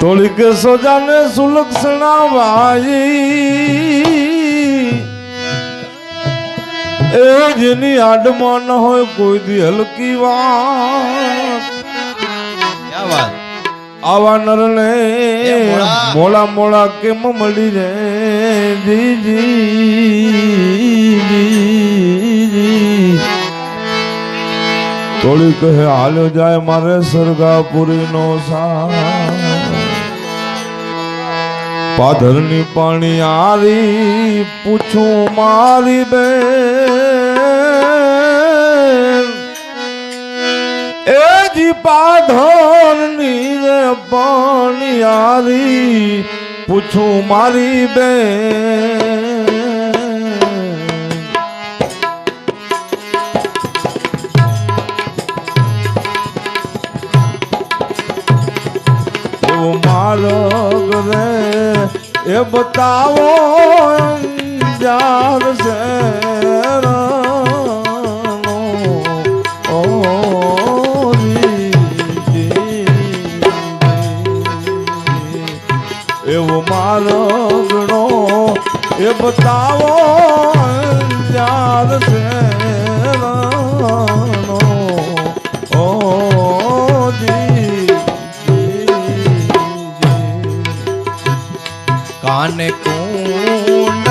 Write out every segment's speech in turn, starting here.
થોડીક સોજાને સુલક ભાઈ એ જેની આડમાં ન હોય કોઈ દી હલકી વાત. આવા નરને મોળા મોળા કેમ મળી રે? જીજી થોડી કહે હાલ્યો જાય મારે સરગાપુરી નો સા પાધરની પાણી આરી પૂછું મારી બે એજી જી પાધરની રે પાણી આરી પૂછું મારી બે એ બતાવો જાર એવો મારો ગણો એ બતાવો જાર છે ને કુંડળ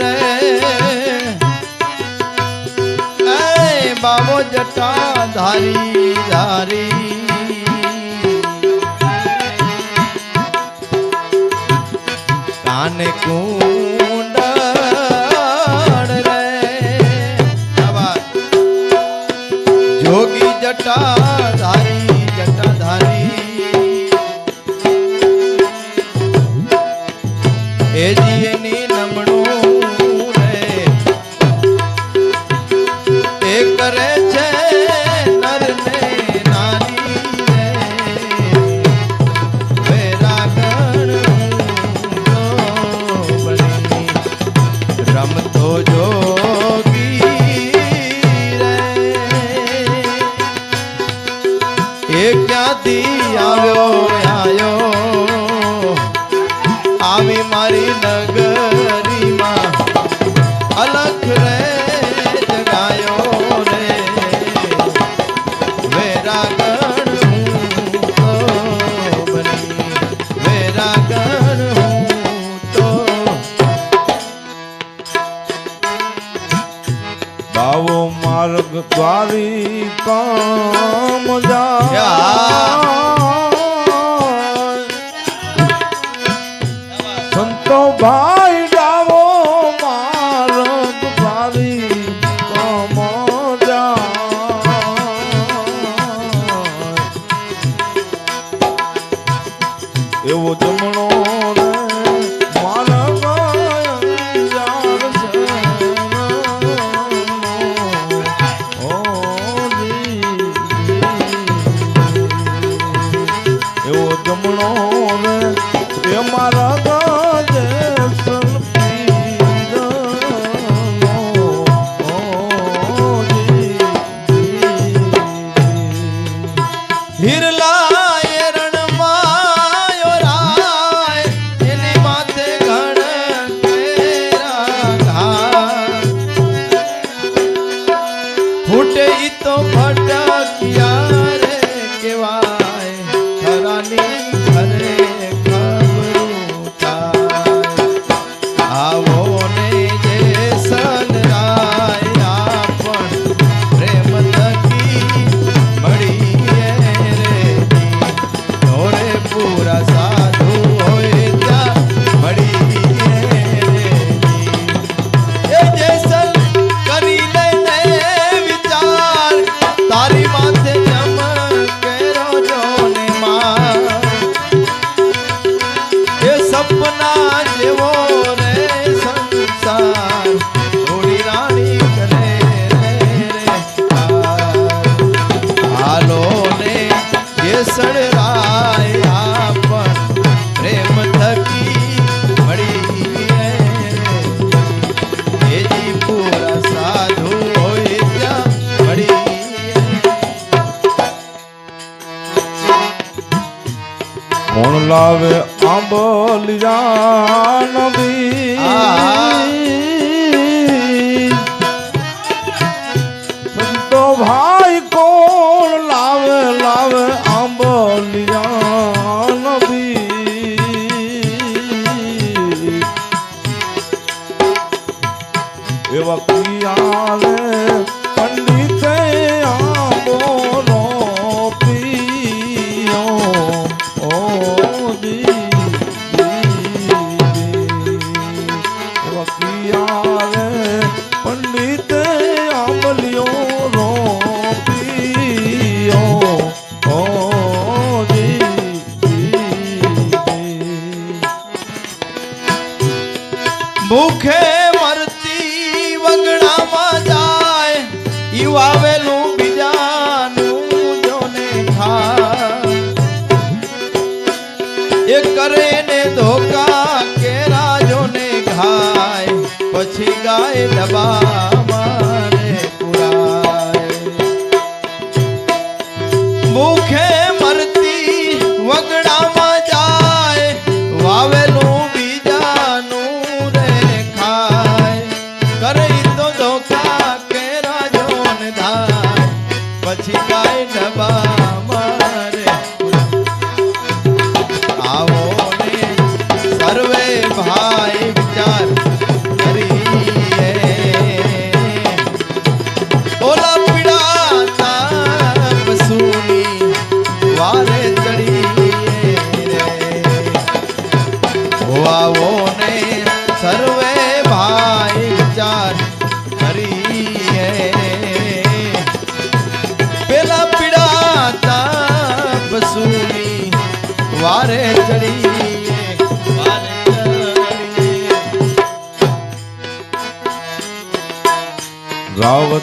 રે. બાબો જટા ધારી. ધારી કાને કું দিয়ে নীল I'm alone. બોલાવે આંબોલિયા નબી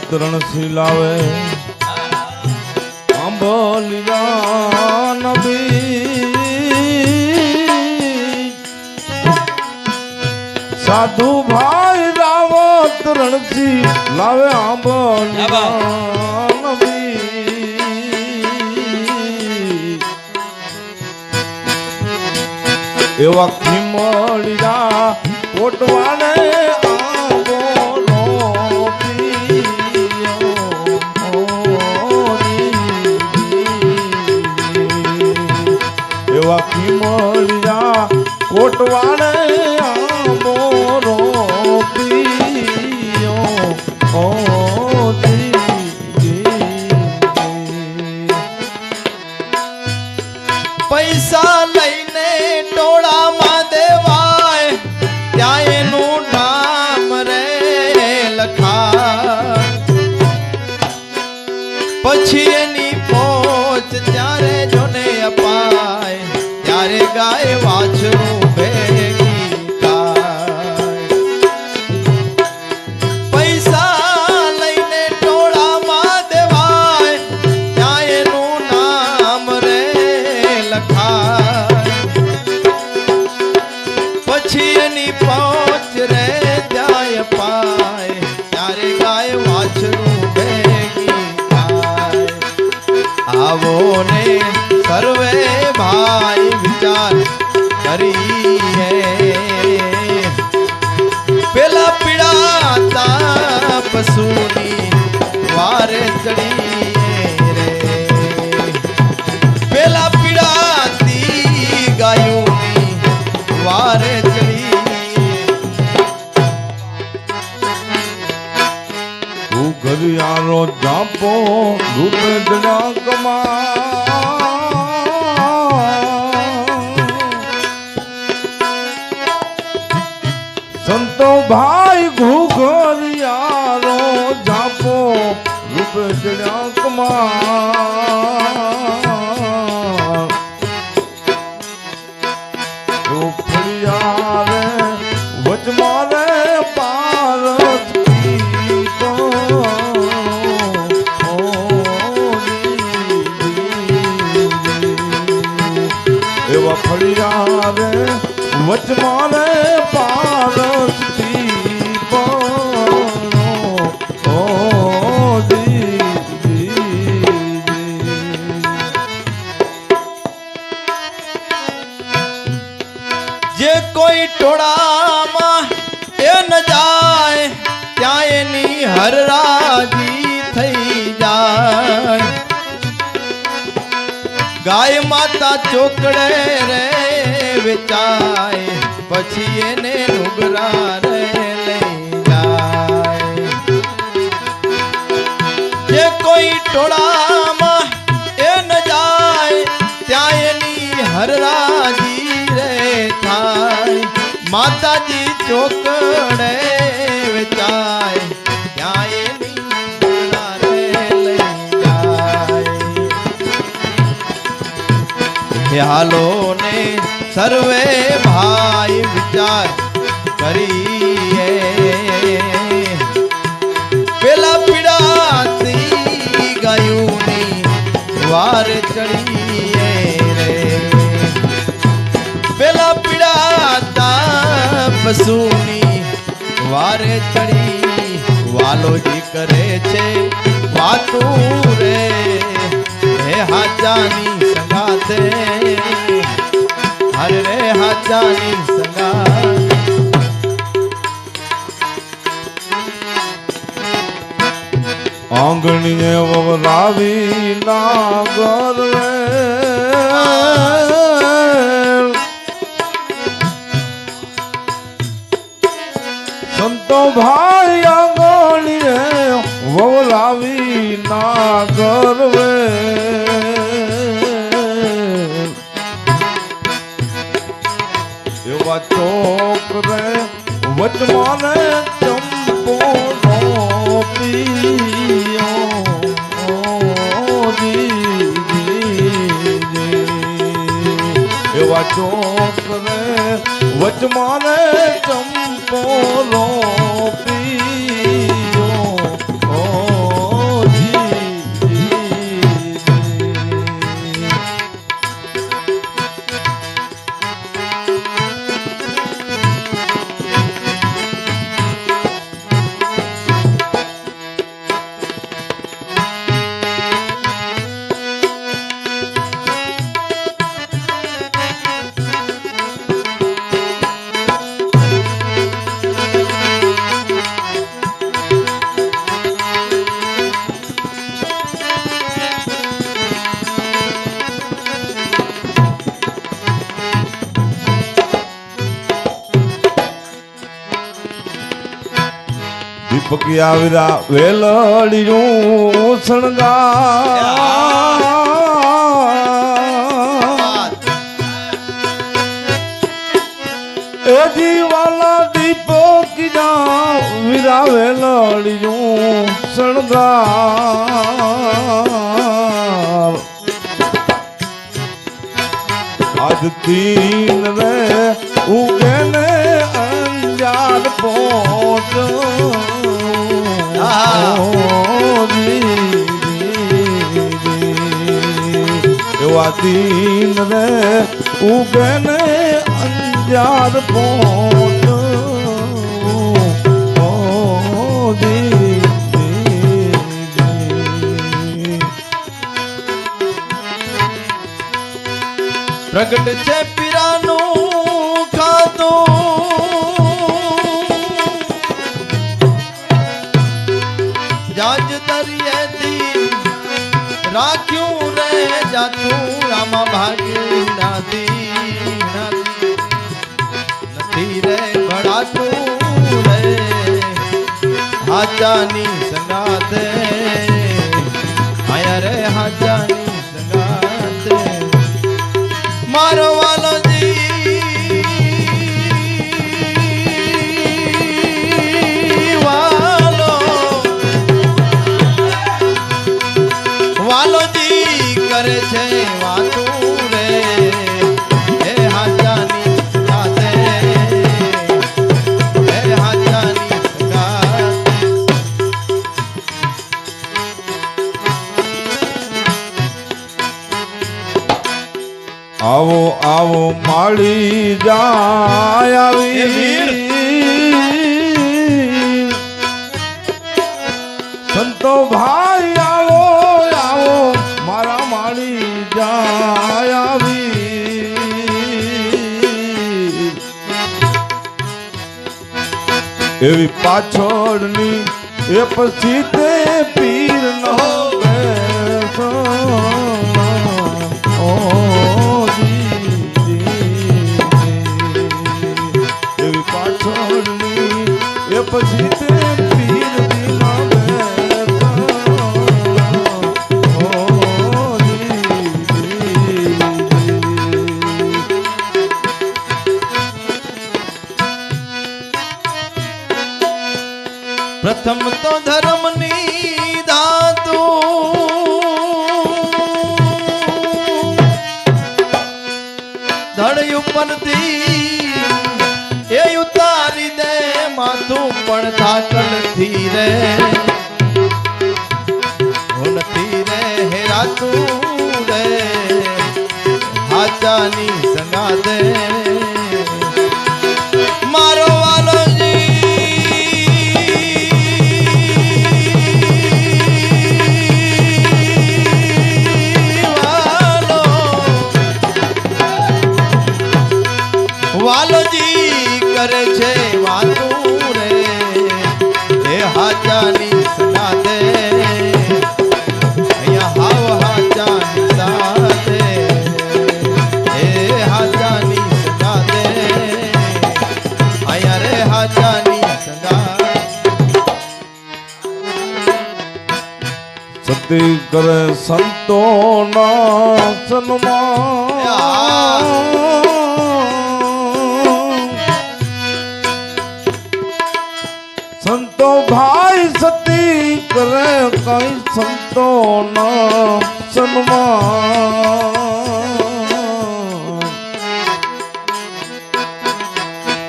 ત્રણ શિલાવે અંબોલિયા નબી સાધુ ભાઈ રાવત ત્રણ શી લાવે આંબોલિયા એવા ખીમળિયા પોટવાને હરિયારો જાપો ધૂપ કમા એવા ફળિયા રે વચમાં રે પારસતી જે કોઈ ટોળામાં એ ન જાય, ત્યાં એની હરરા ગાય ચોકડે રે વેચાય, પછી એને નુગરા રે જાય. જે કોઈ ટોળામાં એ ન જાય, ત્યાં એની હરરાજી રે થાય. માતાજી ચોકડે વેચાય હાલો ને સર્વે ભાઈ વિચાર કરીએ. પેલા પીડાતી ગાયુની વાર ચડીએ રે. પેલા પીડાતા પશુની વારે ચડી વાલોજી કરે છે વાતું રે. હે હાજાની સંગાતે રે હાજાની સંગાતે આંગણીએ વવરાવી નાગર ચોક રે વચમાને ચંપો નો દીપકી આવીરા વેલડિયું શણગાર. એ દીવાલા દીપો કિના વિરા વેલડિયું શણગાર. આજ તીન રે ઉગે ને અંજાર પોટ એવા તીન રે ઉગે ને અંજાર પોટ. પ્રગટ છે રાખ્યું રે જાતું આમાં ભાગ્યું નાથી. નાથી રે ભળાતું રે હાજાની સંગાતે આયા રે હાજાની આવો આવો માળી જાય. આવી સંતો ભાઈ આવો આવો મારા માળી જાય આવી એવી પાછળની એ પછી તે પીર એ પછી તે સંતો ના સન્માન. સંતો ભાઈ સતી કરે કઈ સંતો ના સન્માન.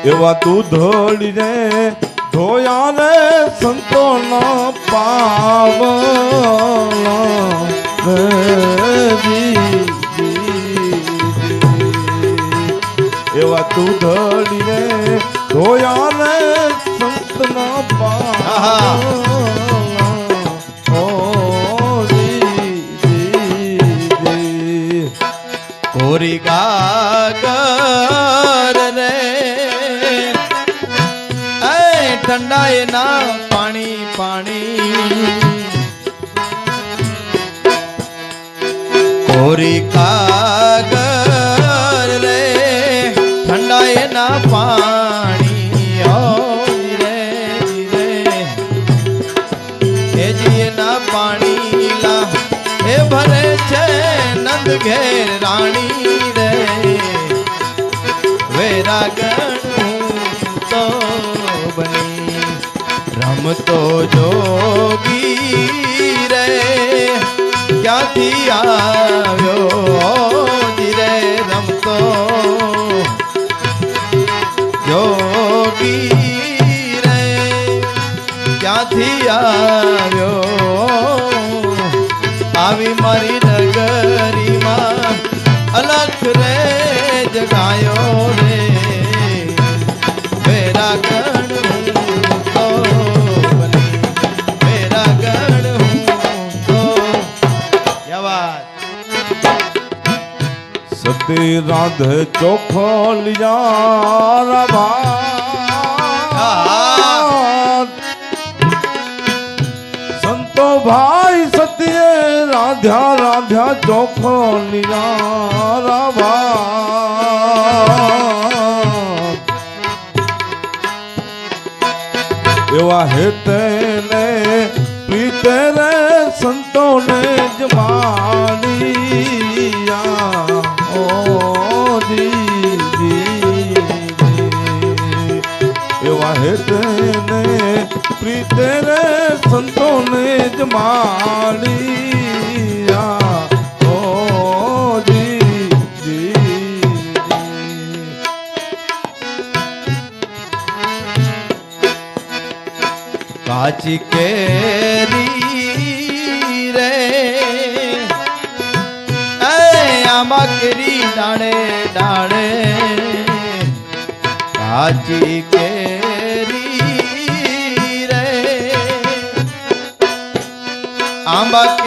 એવા દૂધળી રે ધોયા રે સંતો ના જી. એવા દૂધડી રે ધોયા ને સંત ના રમતો જોગી રે, ક્યાંથી આવ્યો ધીરે રમતો? જોગી રે, ક્યાંથી આવ્યો? આવી મારી નગરીમાં અલખ રે જગાયો રે. સતી રાધે ચોખો લિયા ભાત સંતો ભાઈ સતીએ રાધ્યા રાધ્યા ચોખો લિયા ભાત એવા હેતે ને પ્રીતે રે સંતોને જ એવા પ્રીત રે સંતોને જ માલિયા ઓ જી, જી. કાચી કેરી રે. આમાં કેરી ડાળે ડાળે. કાચી કેરી ambat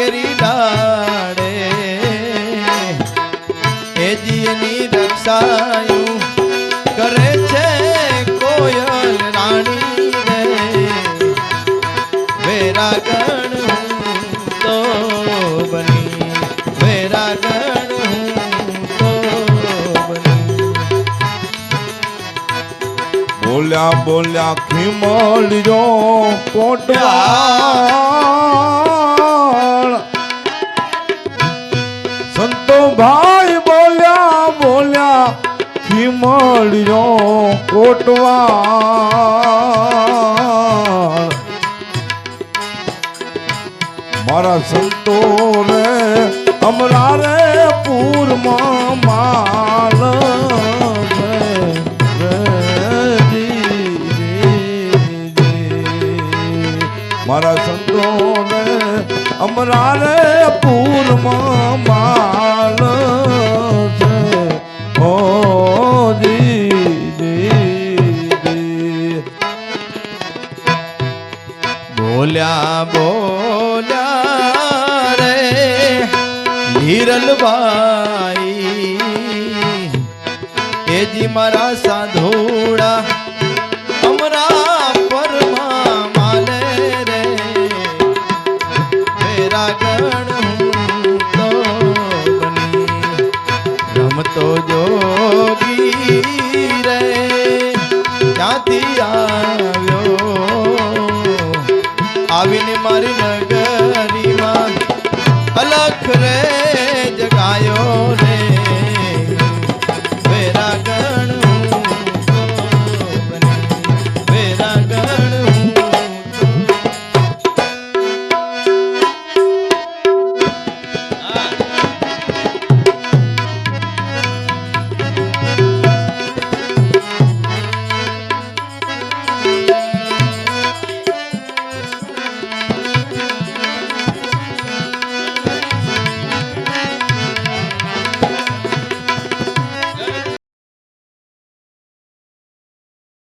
બોલ્યા બોલ્યા ખીમલ્યો કોટવાળ સંતો ભાઈ બોલ્યા બોલ્યા ખીમલ્યો કોટવાળ મારા સંતો રે અમરા રે પૂરમાં અમરા રે પૂરમાં માલ છે ઓ બોલ્યા બોલ્યા રે હિરલભાઈ એજી મારા સાધુડા ಆವಿನಿ ಮರಿ ಮಗ